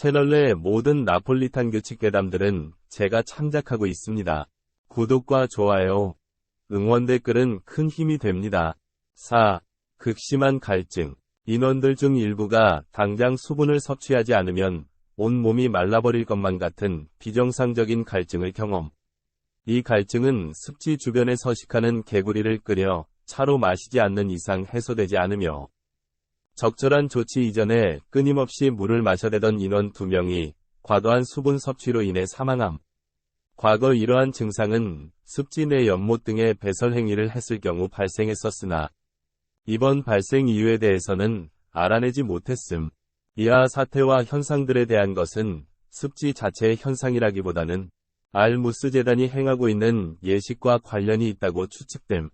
채널 내 모든 나폴리탄 규칙 괴담들은 제가 창작하고 있습니다. 구독과 좋아요, 응원 댓글은 큰 힘이 됩니다. 4. 극심한 갈증. 인원들 중 일부가 당장 수분을 섭취하지 않으면 온몸이 말라버릴 것만 같은 비정상적인 갈증을 경험. 이 갈증은 습지 주변에 서식하는 개구리를 끓여 차로 마시지 않는 이상 해소되지 않으며 적절한 조치 이전에 끊임없이 물을 마셔대던 인원 2명이 과도한 수분 섭취로 인해 사망함. 과거 이러한 증상은 습지 내 연못 등의 배설 행위를 했을 경우 발생했었으나 이번 발생 이유에 대해서는 알아내지 못했음. 이하 사태와 현상들에 대한 것은 습지 자체의 현상이라기보다는 알무스 재단이 행하고 있는 예식과 관련이 있다고 추측됨.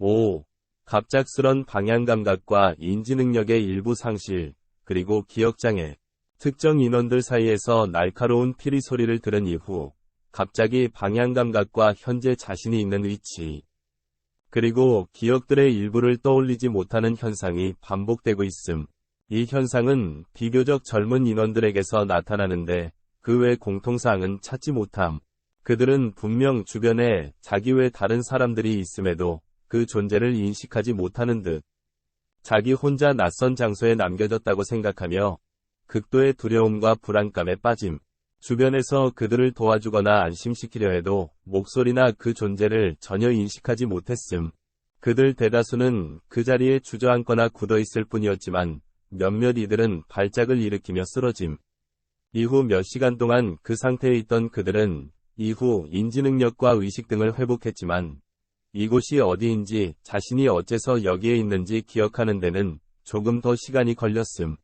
5. 갑작스런 방향 감각과 인지 능력의 일부 상실, 그리고 기억장애. 특정 인원들 사이에서 날카로운 피리 소리를 들은 이후 갑자기 방향 감각과 현재 자신이 있는 위치, 그리고 기억들의 일부를 떠올리지 못하는 현상이 반복되고 있음. 이 현상은 비교적 젊은 인원들에게서 나타나는데 그 외 공통사항은 찾지 못함. 그들은 분명 주변에 자기 외 다른 사람들이 있음에도 그 존재를 인식하지 못하는 듯 자기 혼자 낯선 장소에 남겨졌다고 생각하며 극도의 두려움과 불안감에 빠짐. 주변에서 그들을 도와주거나 안심시키려 해도 목소리나 그 존재를 전혀 인식하지 못했음. 그들 대다수는 그 자리에 주저앉거나 굳어있을 뿐이었지만 몇몇 이들은 발작을 일으키며 쓰러짐. 이후 몇 시간 동안 그 상태에 있던 그들은 이후 인지능력과 의식 등을 회복했지만 이곳이 어디인지 자신이 어째서 여기에 있는지 기억하는 데는 조금 더 시간이 걸렸음.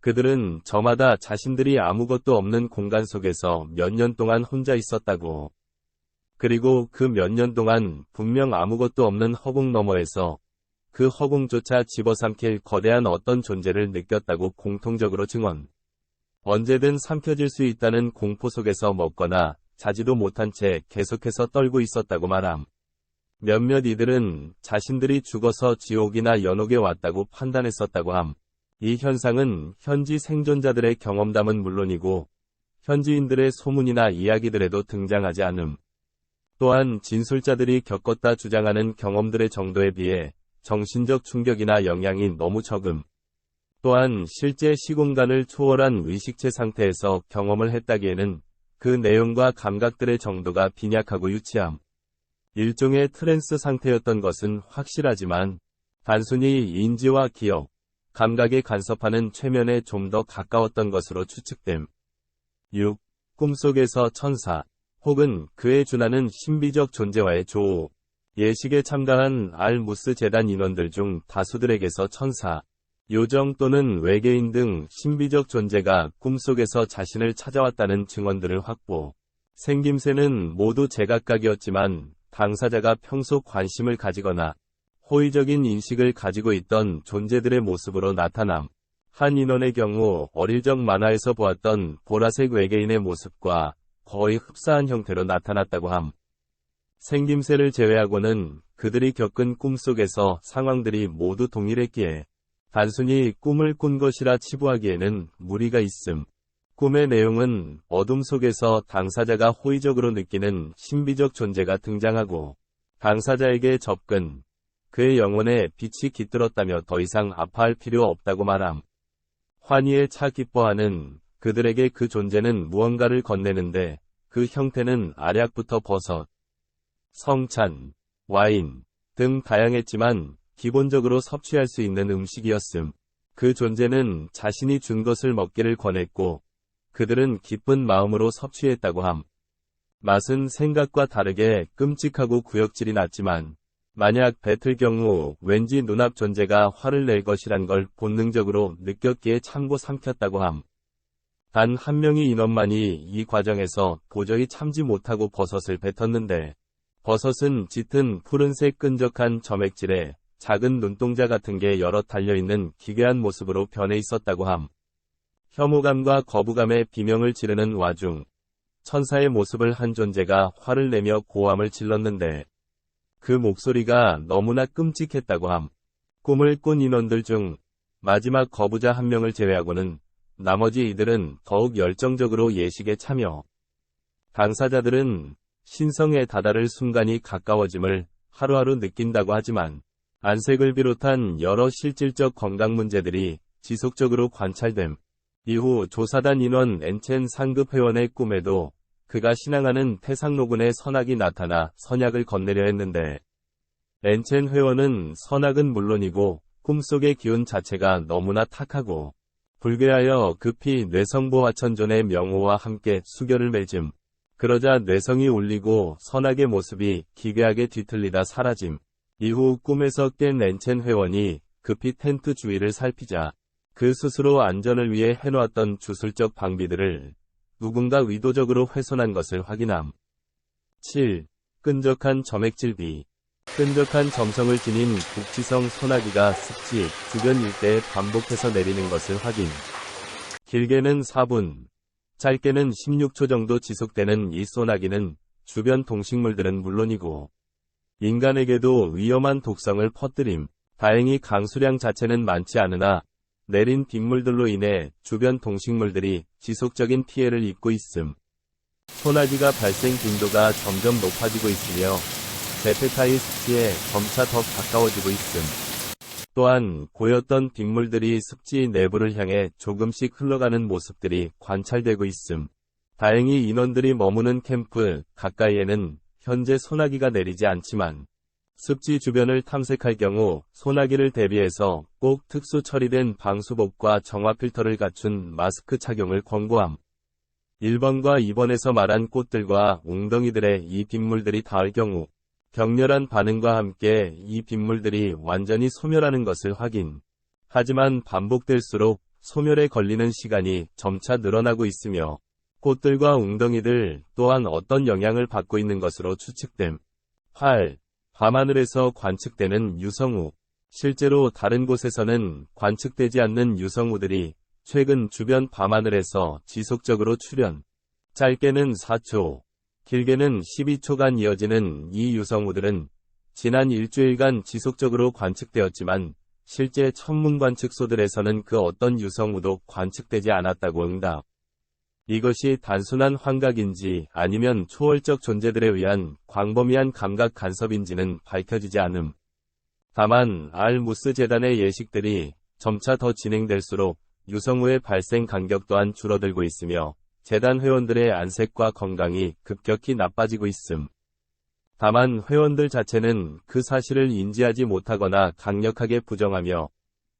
그들은 저마다 자신들이 아무것도 없는 공간 속에서 몇 년 동안 혼자 있었다고. 그리고 그 몇 년 동안 분명 아무것도 없는 허공 너머에서 그 허공조차 집어삼킬 거대한 어떤 존재를 느꼈다고 공통적으로 증언. 언제든 삼켜질 수 있다는 공포 속에서 먹거나 자지도 못한 채 계속해서 떨고 있었다고 말함. 몇몇 이들은 자신들이 죽어서 지옥이나 연옥에 왔다고 판단했었다고 함. 이 현상은 현지 생존자들의 경험담은 물론이고 현지인들의 소문이나 이야기들에도 등장하지 않음. 또한 진술자들이 겪었다 주장하는 경험들의 정도에 비해 정신적 충격이나 영향이 너무 적음. 또한 실제 시공간을 초월한 의식체 상태에서 경험을 했다기에는 그 내용과 감각들의 정도가 빈약하고 유치함. 일종의 트랜스 상태였던 것은 확실하지만 단순히 인지와 기억, 감각에 간섭하는 최면에 좀 더 가까웠던 것으로 추측됨. 6. 꿈속에서 천사 혹은 그에 준하는 신비적 존재와의 조우 예식에 참가한 알무스 재단 인원들 중 다수들에게서 천사, 요정 또는 외계인 등 신비적 존재가 꿈속에서 자신을 찾아왔다는 증언들을 확보. 생김새는 모두 제각각이었지만 당사자가 평소 관심을 가지거나 호의적인 인식을 가지고 있던 존재들의 모습으로 나타남. 한 인원의 경우 어릴 적 만화에서 보았던 보라색 외계인의 모습과 거의 흡사한 형태로 나타났다고 함. 생김새를 제외하고는 그들이 겪은 꿈속에서 상황들이 모두 동일했기에 단순히 꿈을 꾼 것이라 치부하기에는 무리가 있음. 꿈의 내용은 어둠 속에서 당사자가 호의적으로 느끼는 신비적 존재가 등장하고 당사자에게 접근, 그의 영혼에 빛이 깃들었다며 더 이상 아파할 필요 없다고 말함. 환희에 차 기뻐하는 그들에게 그 존재는 무언가를 건네는데 그 형태는 알약부터 버섯, 성찬, 와인 등 다양했지만 기본적으로 섭취할 수 있는 음식이었음. 그 존재는 자신이 준 것을 먹기를 권했고 그들은 기쁜 마음으로 섭취했다고 함. 맛은 생각과 다르게 끔찍하고 구역질이 났지만 만약 뱉을 경우 왠지 눈앞 존재가 화를 낼 것이란 걸 본능적으로 느꼈기에 참고 삼켰다고 함. 단 한 명의 인원만이 이 과정에서 도저히 참지 못하고 버섯을 뱉었는데 버섯은 짙은 푸른색 끈적한 점액질에 작은 눈동자 같은 게 여러 달려있는 기괴한 모습으로 변해 있었다고 함. 혐오감과 거부감에 비명을 지르는 와중 천사의 모습을 한 존재가 화를 내며 고함을 질렀는데 그 목소리가 너무나 끔찍했다고 함. 꿈을 꾼 인원들 중 마지막 거부자 한 명을 제외하고는 나머지 이들은 더욱 열정적으로 예식에 참여. 당사자들은 신성에 다다를 순간이 가까워짐을 하루하루 느낀다고 하지만 안색을 비롯한 여러 실질적 건강 문제들이 지속적으로 관찰됨. 이후 조사단 인원 엔첸 상급 회원의 꿈에도 그가 신앙하는 태상로군의 선악이 나타나 선약을 건네려 했는데 엔첸 회원은 선악은 물론이고 꿈속의 기운 자체가 너무나 탁하고 불괴하여 급히 뇌성보화천존의 명호와 함께 수결을 맺음. 그러자 뇌성이 울리고 선악의 모습이 기괴하게 뒤틀리다 사라짐. 이후 꿈에서 깬 렌첸 회원이 급히 텐트 주위를 살피자 그 스스로 안전을 위해 해놓았던 주술적 방비들을 누군가 의도적으로 훼손한 것을 확인함. 7. 끈적한 점액질비 끈적한 점성을 지닌 국지성 소나기가 습지 주변 일대에 반복해서 내리는 것을 확인. 길게는 4분, 짧게는 16초 정도 지속되는 이 소나기는 주변 동식물들은 물론이고 인간에게도 위험한 독성을 퍼뜨림. 다행히 강수량 자체는 많지 않으나 내린 빗물들로 인해 주변 동식물들이 지속적인 피해를 입고 있음. 소나기가 발생 빈도가 점점 높아지고 있으며 제페타이 습지에 점차 더 가까워지고 있음. 또한 고였던 빗물들이 습지 내부를 향해 조금씩 흘러가는 모습들이 관찰되고 있음. 다행히 인원들이 머무는 캠프 가까이에는 현재 소나기가 내리지 않지만 습지 주변을 탐색할 경우 소나기를 대비해서 꼭 특수 처리된 방수복과 정화 필터를 갖춘 마스크 착용을 권고함. 1번과 2번에서 말한 꽃들과 웅덩이들의 이 빗물들이 닿을 경우 격렬한 반응과 함께 이 빗물들이 완전히 소멸하는 것을 확인. 하지만 반복될수록 소멸에 걸리는 시간이 점차 늘어나고 있으며 꽃들과 웅덩이들 또한 어떤 영향을 받고 있는 것으로 추측됨. 8. 밤하늘에서 관측되는 유성우. 실제로 다른 곳에서는 관측되지 않는 유성우들이 최근 주변 밤하늘에서 지속적으로 출현. 짧게는 4초, 길게는 12초간 이어지는 이 유성우들은 지난 일주일간 지속적으로 관측되었지만 실제 천문 관측소들에서는 그 어떤 유성우도 관측되지 않았다고 응답. 이것이 단순한 환각인지 아니면 초월적 존재들에 의한 광범위한 감각 간섭인지는 밝혀지지 않음. 다만 알 무스 재단의 예식들이 점차 더 진행될수록 유성우의 발생 간격 또한 줄어들고 있으며 재단 회원들의 안색과 건강이 급격히 나빠지고 있음. 다만 회원들 자체는 그 사실을 인지하지 못하거나 강력하게 부정하며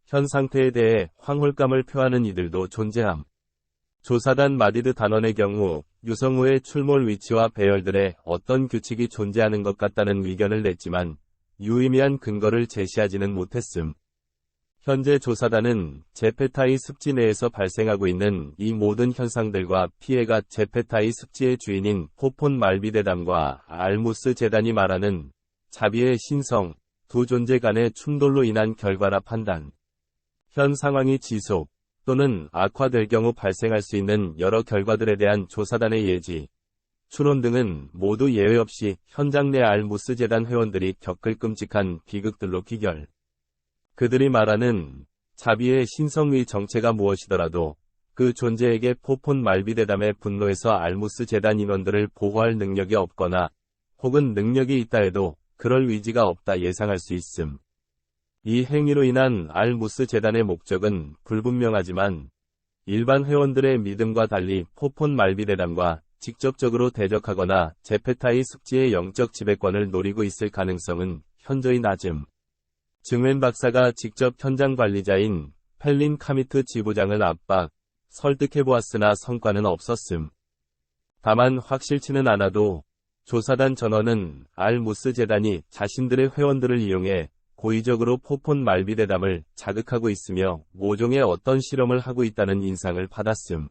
현 상태에 대해 황홀감을 표하는 이들도 존재함. 조사단 마디드 단원의 경우 유성우의 출몰 위치와 배열들에 어떤 규칙이 존재하는 것 같다는 의견을 냈지만 유의미한 근거를 제시하지는 못했음. 현재 조사단은 제페타이 습지 내에서 발생하고 있는 이 모든 현상들과 피해가 제페타이 습지의 주인인 포폰 말비대담과 알무스 재단이 말하는 자비의 신성, 두 존재 간의 충돌로 인한 결과라 판단. 현 상황이 지속 또는 악화될 경우 발생할 수 있는 여러 결과들에 대한 조사단의 예지, 추론 등은 모두 예외 없이 현장 내 알무스 재단 회원들이 겪을 끔찍한 비극들로 귀결. 그들이 말하는 자비의 신성의 정체가 무엇이더라도 그 존재에게 포폰 말비대담의 분노에서 알무스 재단 인원들을 보호할 능력이 없거나 혹은 능력이 있다 해도 그럴 의지가 없다 예상할 수 있음. 이 행위로 인한 알무스 재단의 목적은 불분명하지만 일반 회원들의 믿음과 달리 포폰 말비대담과 직접적으로 대적하거나 제페타이 숙지의 영적 지배권을 노리고 있을 가능성은 현저히 낮음. 증웬 박사가 직접 현장 관리자인 펠린 카미트 지부장을 압박, 설득해보았으나 성과는 없었음. 다만 확실치는 않아도 조사단 전원은 알무스 재단이 자신들의 회원들을 이용해 고의적으로 포폰 말비대담을 자극하고 있으며 모종의 어떤 실험을 하고 있다는 인상을 받았음.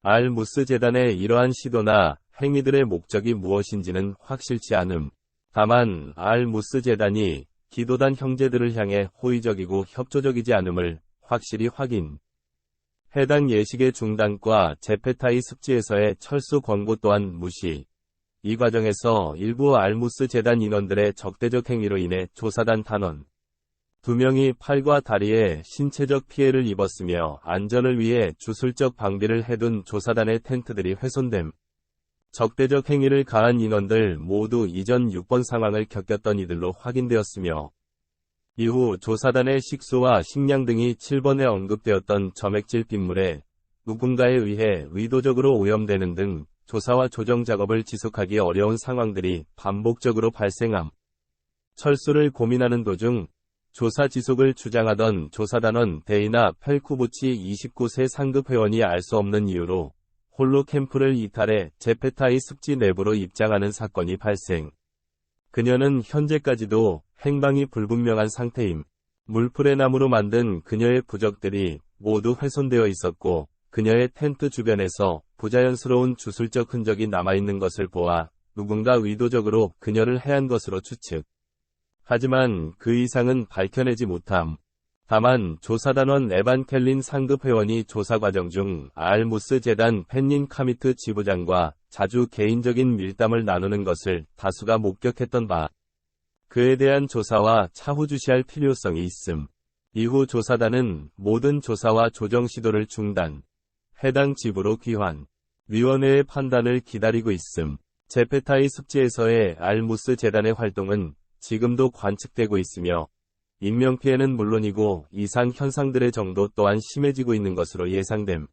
알 무스 재단의 이러한 시도나 행위들의 목적이 무엇인지는 확실치 않음. 다만 알 무스 재단이 기도단 형제들을 향해 호의적이고 협조적이지 않음을 확실히 확인. 해당 예식의 중단과 제페타이 습지에서의 철수 권고 또한 무시. 이 과정에서 일부 알무스 재단 인원들의 적대적 행위로 인해 조사단 단원, 두 명이 팔과 다리에 신체적 피해를 입었으며 안전을 위해 주술적 방비를 해둔 조사단의 텐트들이 훼손됨. 적대적 행위를 가한 인원들 모두 이전 6번 상황을 겪었던 이들로 확인되었으며 이후 조사단의 식수와 식량 등이 7번에 언급되었던 점액질 빗물에 누군가에 의해 의도적으로 오염되는 등 조사와 조정 작업을 지속하기 어려운 상황들이 반복적으로 발생함. 철수를 고민하는 도중 조사 지속을 주장하던 조사단원 데이나 펠쿠부치 29세 상급 회원이 알 수 없는 이유로 홀로 캠프를 이탈해 제페타이 습지 내부로 입장하는 사건이 발생. 그녀는 현재까지도 행방이 불분명한 상태임. 물풀의 나무로 만든 그녀의 부적들이 모두 훼손되어 있었고 그녀의 텐트 주변에서 부자연스러운 주술적 흔적이 남아있는 것을 보아 누군가 의도적으로 그녀를 해한 것으로 추측. 하지만 그 이상은 밝혀내지 못함. 다만 조사단원 에반 켈린 상급 회원이 조사 과정 중 알무스 재단 펜닌 카미트 지부장과 자주 개인적인 밀담을 나누는 것을 다수가 목격했던 바. 그에 대한 조사와 차후 주시할 필요성이 있음. 이후 조사단은 모든 조사와 조정 시도를 중단. 해당 지부로 귀환. 위원회의 판단을 기다리고 있음. 제페타이 습지에서의 알무스 재단의 활동은 지금도 관측되고 있으며 인명피해는 물론이고 이상 현상들의 정도 또한 심해지고 있는 것으로 예상됨.